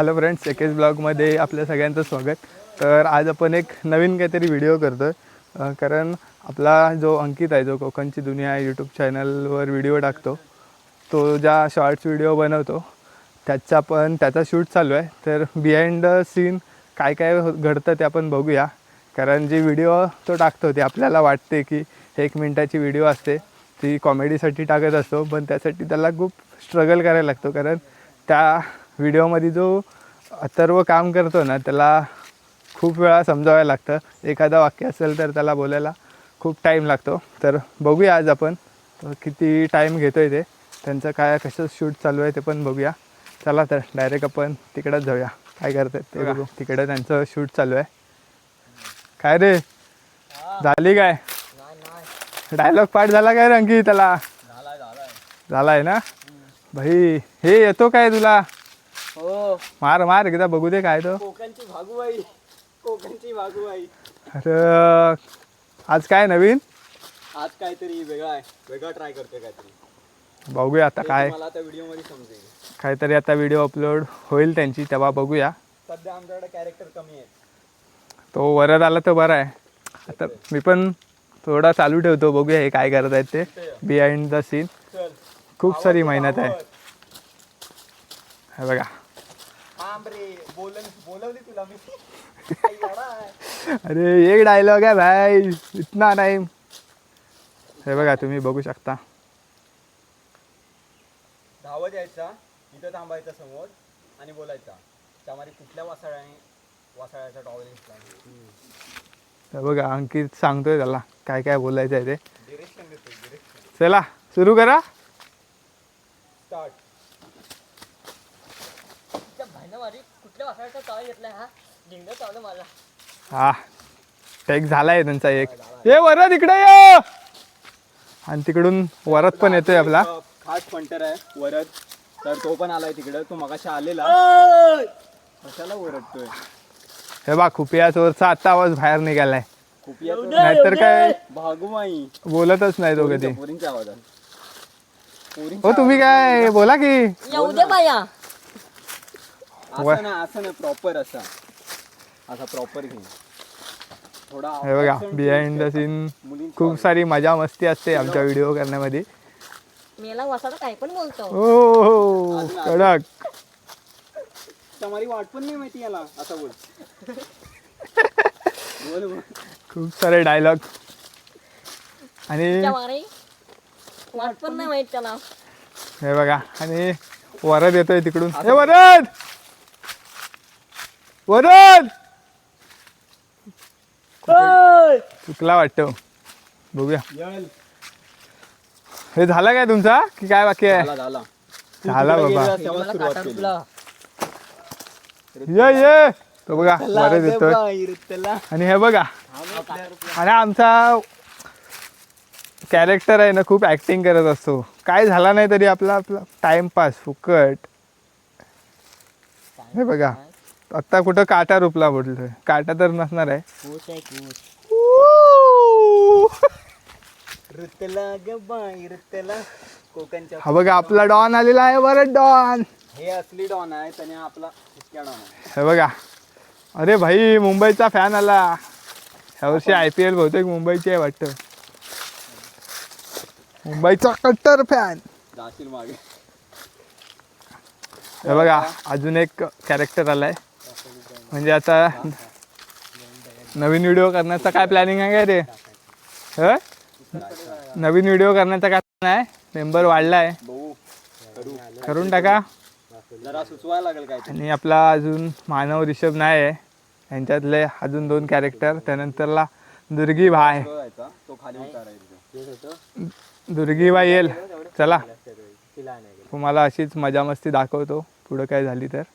Hello friends एकेच ब्लॉगमध्ये आपल्या सगळ्यांचं स्वागत. तर आज आपण एक नवीन काहीतरी व्हिडिओ करतो आहे कारण आपला जो अंकित आहे जो कोकणची दुनिया यूट्यूब चॅनलवर व्हिडिओ टाकतो तो ज्या शॉर्ट्स व्हिडिओ बनवतो त्याचा पण त्याचा शूट चालू आहे. तर बिहाइंड द सीन काय काय हो- घडतं ते आपण बघूया. कारण जी व्हिडिओ तो टाकतो ते आपल्याला वाटते की एक मिनटाची व्हिडिओ असते. ती कॉमेडीसाठी टाकत असतो पण त्यासाठी त्याला खूप स्ट्रगल करायला लागतो. कारण त्या व्हिडिओमध्ये जो अथर्व काम करतो ना त्याला खूप वेळा समजावायला लागतं. एखादं वाक्य असेल तर त्याला बोलायला खूप टाईम लागतो. तर बघूया आज आपण किती टाईम घेतो आहे ते. त्यांचं काय कसं शूट चालू आहे ते पण बघूया. चला तर डायरेक्ट आपण तिकडेच जाऊया. काय करतात ते बघू. तिकडे त्यांचं शूट चालू आहे. काय रे? झाली काय? डायलॉग पाठ झाला काय रंगी त्याला? झाला आहे ना? भाई हे येतो काय तुला? हो. मार मार एकदा बघू दे काय तो. कोकणची भागूबाई कोकणची भागूबाई. अरे आज काय नवीन? आज काहीतरी वेगळा आहे. वेगळा ट्राय करतोय काहीतरी. बघूया आता काय. मला आता व्हिडिओमध्ये समजेल. काहीतरी आता व्हिडिओ अपलोड होईल त्यांची तेव्हा बघूया. सध्या आमच्याकडे कॅरेक्टर कमी आहे. तो वरद आला तर बरा आहे. आता मी पण थोडा चालू ठेवतो बघूया हे काय करत आहेत ते. बिहाइंड द सीन चल. खूप सारी मेहनत आहे. हे बघा. थांब रे बोलन बोलवली तुला मी. काही येडा आहे. अरे एक डायलॉग आहे भाई. इतना टाइम हे बघा तुम्ही बघू शकता. धावत यायचा इथं थांबायचा समोर आणि बोलायचा. त्यामध्ये कुठल्या वासाळ्याने वासाळ्याचा घेतला हे बघा अंकित सांगतोय त्याला. काय काय बोलायचं आहे ते. डिरेक्शन देतो डिरेक्शन चला सुरू करा. कुठल्या वासाचा तवा घेतलाय हा. डिंग चालू मला. हा. टेक झालाय त्यांचा एक. ये वरद इकडे ये. आणि तिकडून वरद पण येतोय आपला. खास फंटर आहे वरद. तर तो पण आलाय तिकडं. तो मगाशी आलेला. कशाला ओरडतोय? हे बा खुपिया चोरचा आता आवाज बाहेर निघालाय. खूप येतो नाहीतर काय? भागुमाई. बोलतच नाही तो. कधी पोरींच्या आवाजात. हो तुम्ही काय? बोला की. येऊ दे बाया असं ना असं ना प्रॉपर असा. असा प्रॉपर घे थोडा हे बघा बिहाइंड द सीन खूप सारी मजा मस्ती असते आमच्या व्हिडिओ करण्यामध्ये. मेला काय पण बोलतो. हो हो कडक. तुम्हाला वाट पण नाही माहिती याला असं बोल. बोल बोल. खूप सारे डायलॉग आणि वाट पण नाही माहीत त्याला. हे बघा आणि वरद येतोय तिकडून. हे वरद! वरद चुकला वाटतो. बघूया. येल. हे झालं काय तुमचा? की काय बाकी आहे? झाला झाला. झाला तिकडे बाबा. ये ये. तो बघा बाहेर त्याला. आणि हे बघा. आणि आमचा कॅरेक्टर आहे ना खूप ऍक्टिंग करत असतो. काय झाला नाही तरी आपला आपला टाइमपास फुकट. हे बघा. आत्ता कुठं काटा रुपला बोलतोय. काटा तर नसणार आहे. खूप आहे खूप रुतला ग बाई रुतला. कोकणच्या हा बघा आपला डॉन आलेला आहे बरं डॉन. हे असली डॉन आहे त्याने आपला इतक्या डॉन आहे. हे बघा. अरे भाई मुंबईचा फॅन आला. ह्यावर्षी आय पी एल बहुतेक मुंबईची आहे वाटतं. मुंबईचा कट्टर फॅन जाशील मागे. हे बघा अजून एक कॅरेक्टर आलाय. म्हणजे आता नवीन व्हिडिओ करण्याचा काय प्लॅनिंग आहे काय रे ह? नवीन व्हिडिओ करण्याचा काय आहे? मेंबर वाढलाय. भाऊ करू करून टाका. जरा सुचवायला लागेल काय आणि आपला अजून मानव रिषभ नाही आहे. यांच्यातले अजून दोन कॅरेक्टर त्यानंतरला दुर्गी भाय तो तो खाली उतारायचा दुर्गी भाई येईल. चला. तुम्हाला अशीच मजा मस्ती दाखवतो. पुढं काय झाली तर.